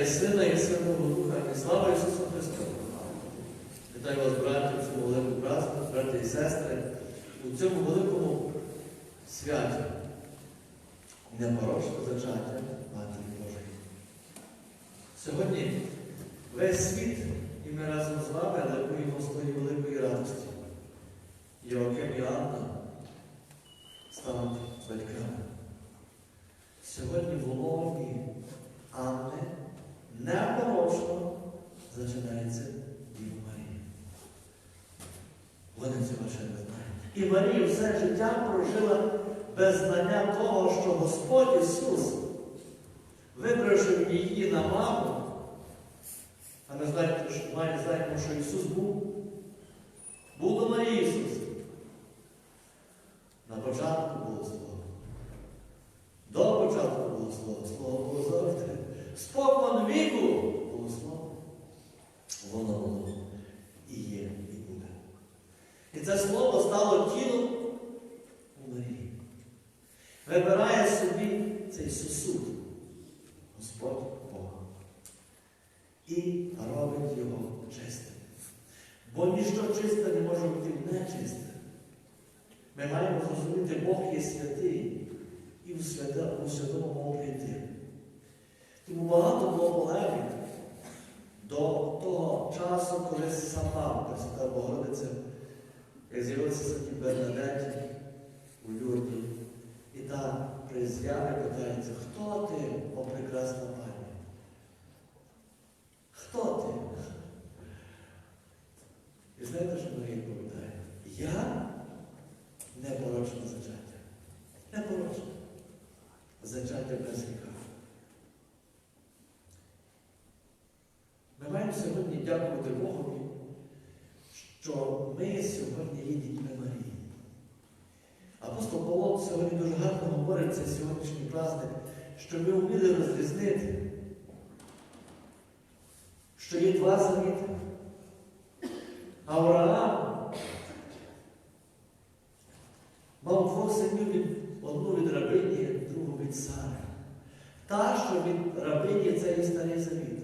І Сина і Святого Духа, і слава Ісусу Христу! Вітаю вас, браті, в цьому великому празднику, брати і сестри, у цьому великому святі непорочне зачаття Матері Божої. Сьогодні весь світ, і ми разом з вами ликуємо з великої радості. Йоаким і Анна стануть батьками. Сьогодні в лоні Анни непорочно зачинається Діва Марія. Вони цього ще не знають. І Марія все життя прожила без знання того, що Господь Ісус вибравши її на маму, а ми знаємо, що, ми знаємо, що Ісус був, був до Марії Ісус. На початку було Слово. До початку було Слово, Слово було завжди. Спокон віку було Слово. Воно було і є, і буде. І це слово стало тілом у Марії. Вибирає собі цей сосуд, Господь Бог. І робить його чистим. Бо ніщо чисте не може бути нечисте. Ми маємо зрозуміти, Бог є святий і у свята- у святому прийти. Тому багато було полемік до того часу, коли сама Пресвята Богородиця, як з'явилася Святі Бернадеті у Люрді, і та при з'яві питається, хто ти, о прекрасна пані? Хто ти? І знаєте, що Марія відповідає? Я непорочне зачаття. Непорочне. Зачаття без гріха. Ми маємо сьогодні дякувати Богові, що ми сьогодні є дітьми Марії. Апостол Павло сьогодні дуже цей сьогоднішній праздник, що ми вміли розрізнити, що є два завіти. Авраам мав двох синів одну від рабині, другу від Сари. Та, що від рабині це є старий завіт.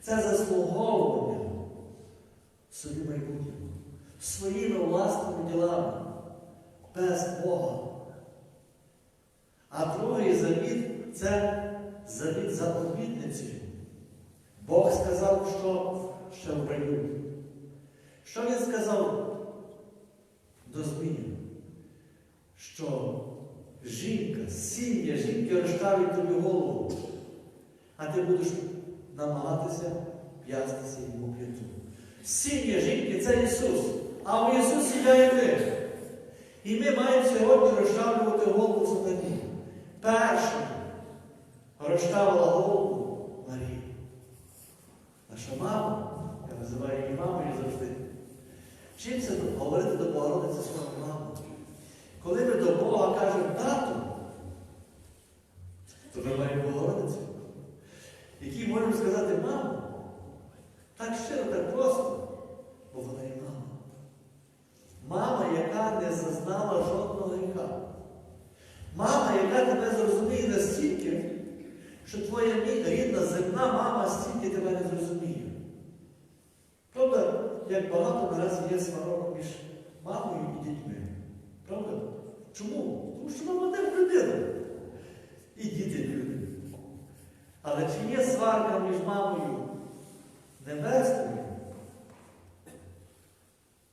Це заслуговування собі майбутнього, своїми власними ділами, без Бога. А другий завіт це завіт за обітницею. Бог сказав, що ще в раю. Що він сказав до змії? Що жінка, сім'я жінки розставить тобі голову, а ти будеш намагатися п'ястися йому п'яту. Сім'я жінки це Ісус, а в Ісусі я і ви. І ми маємо сьогодні розчавлювати голову сатані. Першим розчавила голову Марії. Наша мама, я називаю її мамою завжди. Вчимося говорити до Богородиці свою маму. Коли ми до Бога кажемо тату, то ми маємо Богородицю, якій можемо сказати мамо, так щиро, так просто, бо вона є мама. Мама, яка не зазнала. Яка тебе зрозуміє настільки, що твоя рідна земна мама стільки тебе не зрозуміє. Правда, як багато наразі є сварок між мамою і дітьми. Правда? Чому? Тому що мама не людина. І діти люди. Але чи є сварка між мамою небесною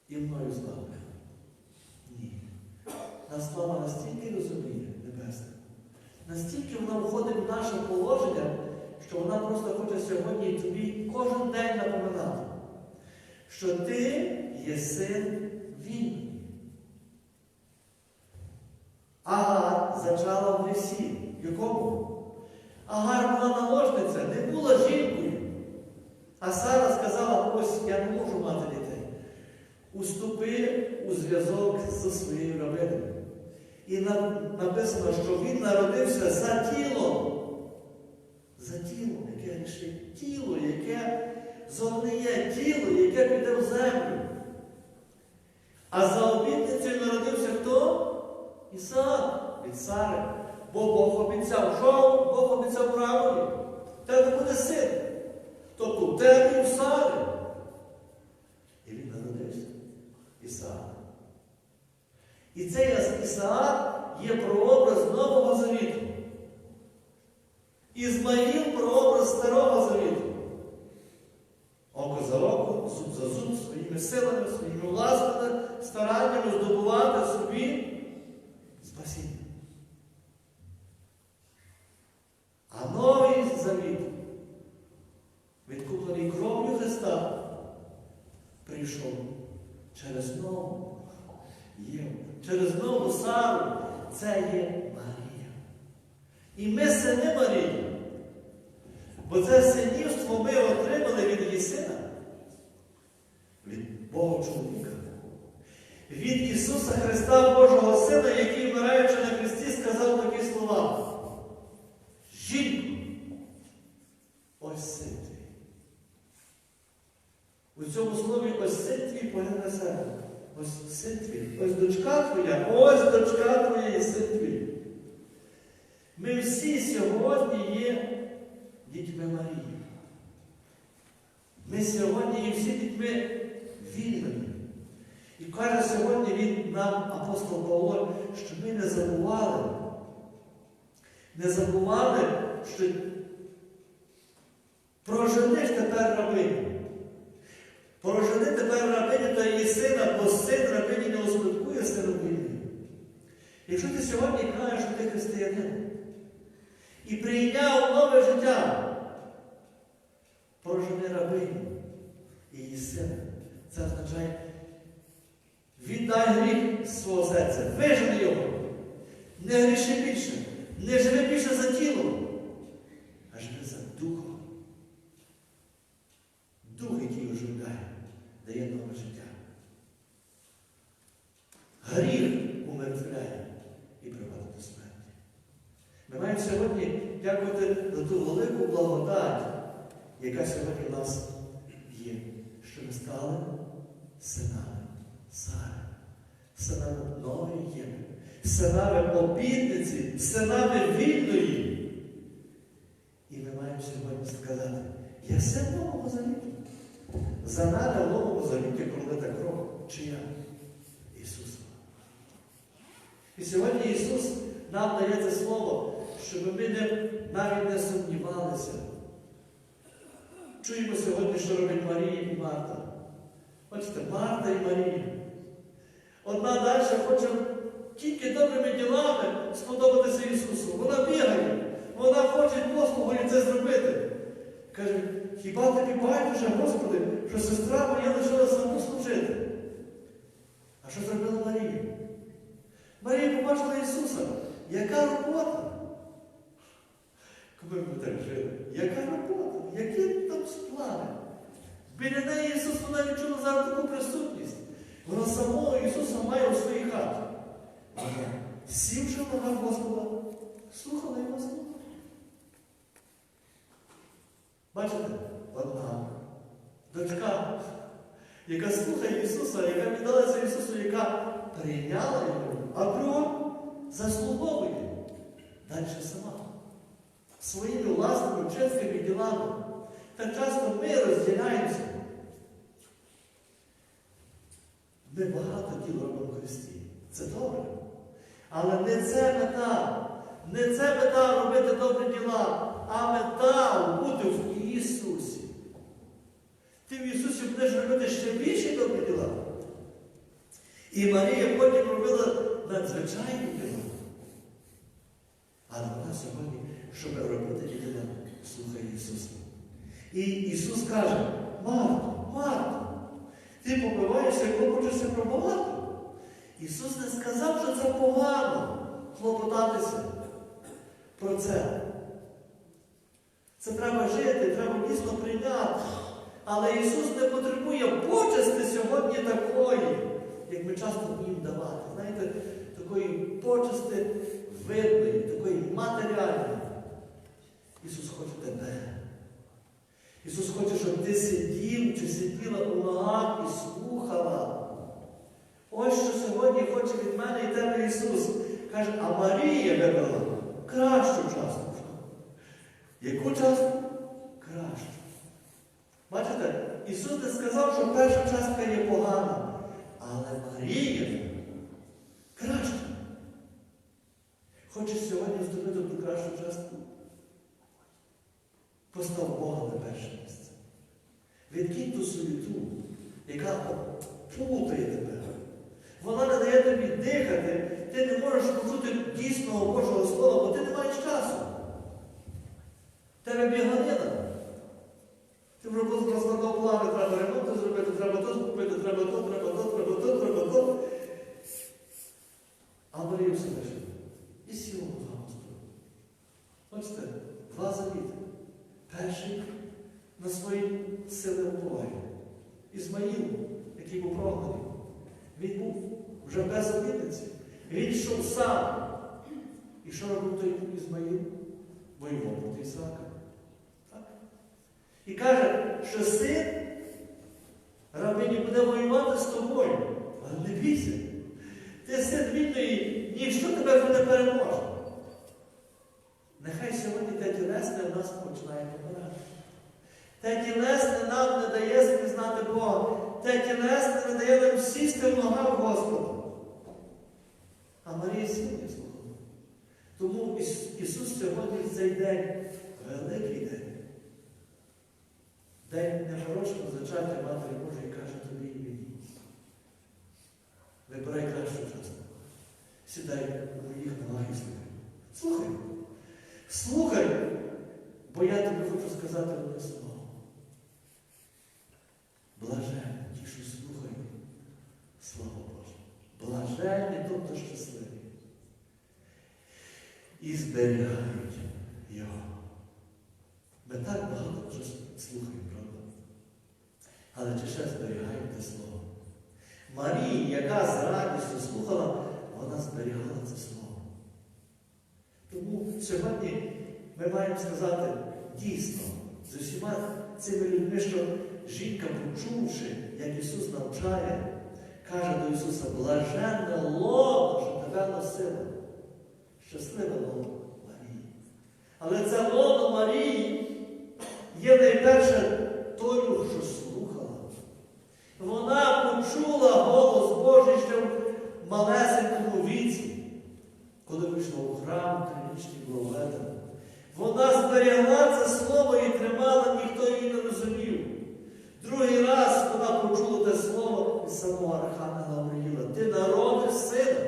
і мною з? Ні. Нас мама настільки розуміє настільки вона входить в наше положення, що вона просто хоче сьогодні тобі кожен день напоминати, що ти є син вільний. Агар зачала в грісі. Якому? Агар була наложниця, не була жінкою. А Сара сказала, ось я не можу мати дітей. Уступи у зв'язок зі своєю рабиною. І написано, що він народився за тілом. За тілом, яке рішить тіло, яке зогниє тіло, яке піде в землю. А за обітницею народився хто? Ісаак від Сари. Бо Бог обіцяв, що Бог обіцяв правою. Тебе буде син. у тебе і Сари. І він народився. Ісаак. І цей Ісаак є прообраз Нового Завіту. Ізмаїл прообраз Старого Завіту. Око за око, зуб за зуб, своїми силами, своїми власними стараннями здобувати собі спасіння. А новий завіт, відкуплений кров'ю Христа, прийшов через нову Єву, через нову Сару. Це є Марія. І ми сини Марії. Бо це синівство ми отримали від її сина, від Бога чоловіка, від Ісуса Христа, Божого Сина, який, вмираючи на Христі, сказав такі слова. Жінко, ось син твій. У цьому слові ось син твій погляд на себе. Ось син твій, ось дочка твоя, ось дочка твоя і син твій. Ми всі сьогодні є дітьми Марії. Ми сьогодні є всі дітьми вільними. І каже сьогодні він нам, апостол Павло, що ми не забували, не забували, що прожени ж тепер рабиню. Прожени тепер рабиню та її сина, бо син рабині не успадкує синовини. Якщо ти сьогодні кажеш, що ти християнин, і прийняв нове життя. Прожени рабиню і її сина. Це означає, віддай гріх свого серця, вижени його. Не гріши більше, не живи більше за тілом, а живи за духом. Дух, який оживляє, дає нове життя. Гріх умертвляє і приводить до смерті. Ми маємо сьогодні дякувати за ту велику благодать, яка сьогодні в нас є, що ми стали синами Сари, синами нової Єви, синами обітниці, синами вільної. І ми маємо сьогодні сказати, я син нового завіту. За нами в новому завіті пролита кров, чия? Ісуса. І сьогодні Ісус нам дає це слово, щоб ми не, навіть не сумнівалися. Чуємо сьогодні, що робить Марія і Марта. Бачите, Марта і Марія. Одна далі хоче тільки добрими ділами сподобатися Ісусу. Вона бігає, вона хоче Господу це зробити. Каже, хіба тобі байдуже, Господи, що сестра моя лишила саму служити? А що зробила Марія? Марія побачила Ісуса. Яка робота? Коли ми так жили? Яка робота? Які там плани? Біля неї Ісус вона відчула зараз таку присутність. Вона самого Ісуса має у своїй хаті. Вона, сівши в Господа, слухала його слова. Бачите, одна дочка, яка слухає Ісуса, яка віддалася Ісусу, яка прийняла його, а друга заслуговує далі сама. Своїми власними вчинськими ділами. Так часто ми розділяємося. Ми багато діл робимо Христі. Це добре. Але не це мета. Не це мета робити добрі діла, а мета бути в Ісусі. Ти в Ісусі будеш робити ще більші добрі діла. І Марія потім робила надзвичайні діла. Але вона сьогодні, щоб робити діла, слухає Ісуса. І Ісус каже, Марто, Марто, ти побиваєшся і клопочешся про багато. Ісус не сказав, що це погано клопотатися про це. Це треба жити, треба дійсно прийняти. Але Ісус не потребує почести сьогодні такої, як ми часто їм давати. Знаєте, такої почести видної, такої матеріальної. Ісус хоче тебе. Ісус хоче, щоб ти сидів чи сиділа у ногах і слухала. Ось що сьогодні хоче від мене і тебе Ісус. Каже, а Марія вибрала кращу частку. Яку частку? Кращу. Ісус не сказав, що перша частка є погана, але Марія краща. Хочеш сьогодні зробити ту кращу частку? Постав Бога на перше місце. Відкинь ту суєту, яка плутає тебе. Вона не дає тобі дихати, ти не можеш почути дійсного Божого Слова, бо ти не маєш часу. Тебе біганина. Ти вже розкладав плани, треба ремонт зробити, треба то купити, треба то, треба то, треба то, треба то. А Марія все лише. І сіла нога Господа. Бачите, два завіти. Перший на свої сили впливає. Ізмаїл, який був прогнаний, він був вже без обітниці. Він йшов сам. І що робив той Ізмаїл? Воював проти Ісаака. Так? І каже, що син рабині буде воювати з тобою. Але не бійся. Ти син вільної, ніщо тебе не переможе. Нехай сьогодні те тілесне в нас починає помирати. Те тілесне нам не дає спізнати Бога. Те тілесне не дає нам сісти в ногах Господа. А Марія сьогодні слухала. Тому Ісус сьогодні в цей день, великий день, день непорочного зачаття Матері Божої каже тобі і мені. Вибирай кращу частину. Сідай у моїх ногах слухай. Слухай. Слухай, бо я тобі хочу сказати одне слово. Блаженні ті, що слухають Слово Боже. Блаженні, тобто щасливі. І зберігають його. Ми так багато вже слухаємо, правда? Але чи ще зберігають те слово? Марії, яка з радістю слухала, вона зберігала це слово. Тому сьогодні ми маємо сказати дійсно з усіма цими людьми, що жінка, почувши, як Ісус навчає, каже до Ісуса, блаженне лоно, що тебе носило. Щасливе лоно Марії. Але це лоно Марії є найперше тою, що. Вона почула голос Божий ще в малесенькому віці, коли вийшла у храм тринічний благоведена. Вона зберігла це слово і тримала, ніхто її не розумів. Другий раз вона почула те слово від самого Архангела Гавриїла. Ти народиш сина.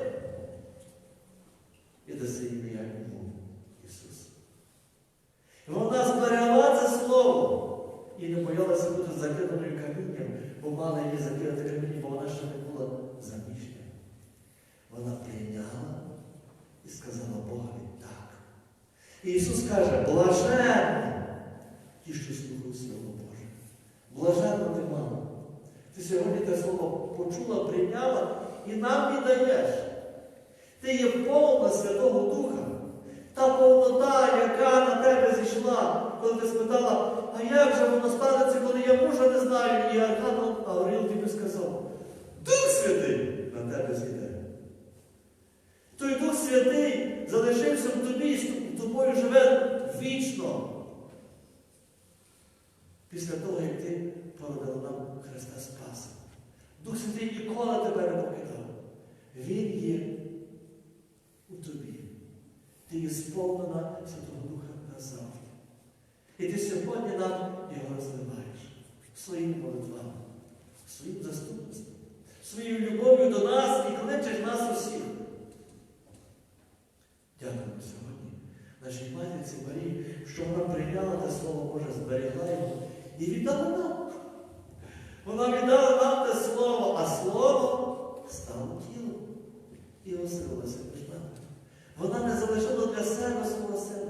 І даси ім'я йому Ісус. Вона зберегла це слово і не боялася бути закиданою камінням, мала її закидати камінням, бо вона ще не була заміжня. Вона прийняла і сказала Богові так. І Ісус каже, блаженні ті, що слухають Слово Боже. Блаженно ти мама. Ти сьогодні те слово почула, прийняла і нам віддаєш. Ти є повна Святого Духа. Та повнота, яка на тебе зійшла, коли ти спитала, а як же воно станеться, коли я мужа не знаю, і Архангел Аврил тобі сказав, Дух Святий на тебе зійде. Той Дух Святий залишився в тобі і тобою живе вічно. Після того, як ти породила нам Христа Спаса. Дух Святий ніколи тебе не покидав. Він є у тобі. Ти є сповнена Святого Духа назавжди. І ти сьогодні нам його розливаєш своїми молитвами, своїм заступництвом, своєю любов'ю до нас і кличеш нас усіх. Дякуємо сьогодні нашій матінці Марії, що вона прийняла те Слово Боже, зберегла його і віддала нам. Вона віддала нам те Слово, а Слово стало тілом і оселилося між нами. Вона не залишила для себе свого сина.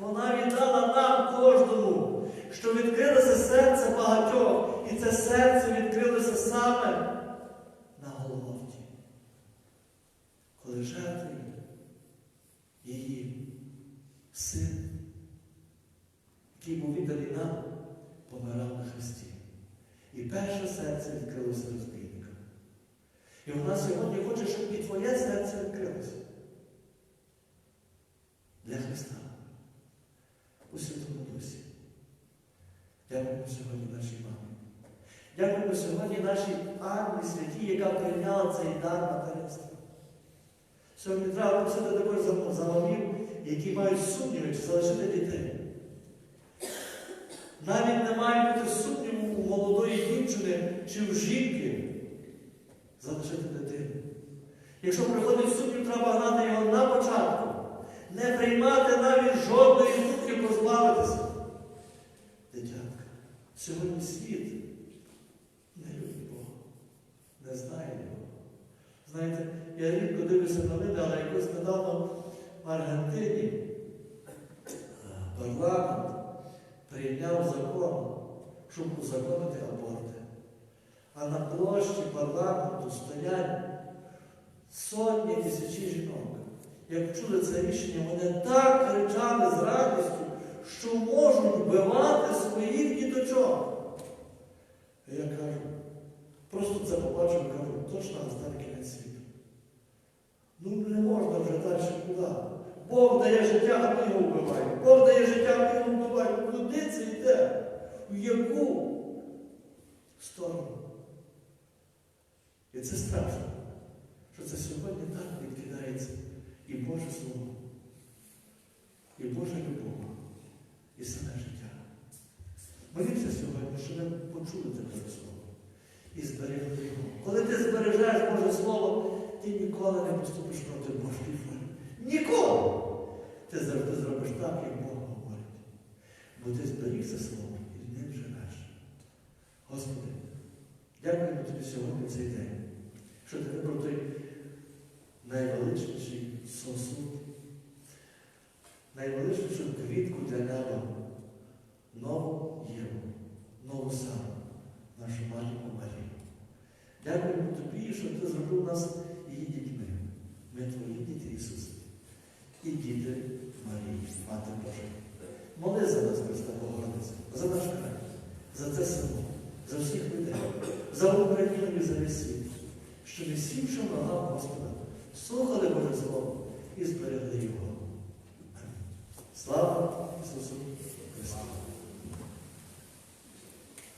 Вона віддала нам кожному, що відкрилося серце багатьох, і це серце відкрилося саме на Голгофті. Коли жертвою її син, який був відданий нам, помирав на Христі. І перше серце відкрилося розбійника. І вона сьогодні хоче, щоб і твоє серце відкрилося. Для Христа. У Святому Дусі. Дякуємо сьогодні нашій мамі. Дякуємо сьогодні нашій армії святій, яка прийняла цей дар материнства. Сьогодні треба просити також за, за мамів, які мають сумніви, чи залишити дітей. Навіть не має бути сумніву у молодої дівчини чи в жінки залишити дитину. Якщо приходить сумнів, треба гнати його на початку. Не приймати навіть жодної думки позбавитися. Сьогодні світ не любить Бога, не знає Його. Знаєте, я рідко дивлюся новини, але якось недавно в Аргентині е, парламент прийняв закон, щоб узаконити аборти. А на площі парламенту стоять сотні тисячі жінок. Як чули це рішення, вони так кричали з радістю, що можуть вбивати своїх діточок. І я кажу, просто це побачив, кажу, точно настане кінець світу. Ну не можна вже далі куди. Бог дає життя, а ми його вбиваємо. Бог дає життя, а ми його вбиваємо. Куди це йде? В яку сторону? І це страшно, що це сьогодні так відкидається і Боже Слово, і Божа любов, і саме життя. Молімося сьогодні, щоб ми почули таке слово і зберегли його. Коли ти збережеш Боже Слово, ти ніколи не поступиш проти Божої волі. Ніколи! Ти завжди зробиш так, як Бог говорить. Бо ти зберіг це слово і ним живеш. Господи, дякуємо тобі сьогодні цей день, що ти вибрав той найвеличніший сосуд, найвеличнішу квітку для неба, нову Єву, нову саму, нашу матінку Марію. Дякуємо тобі, що ти зробив нас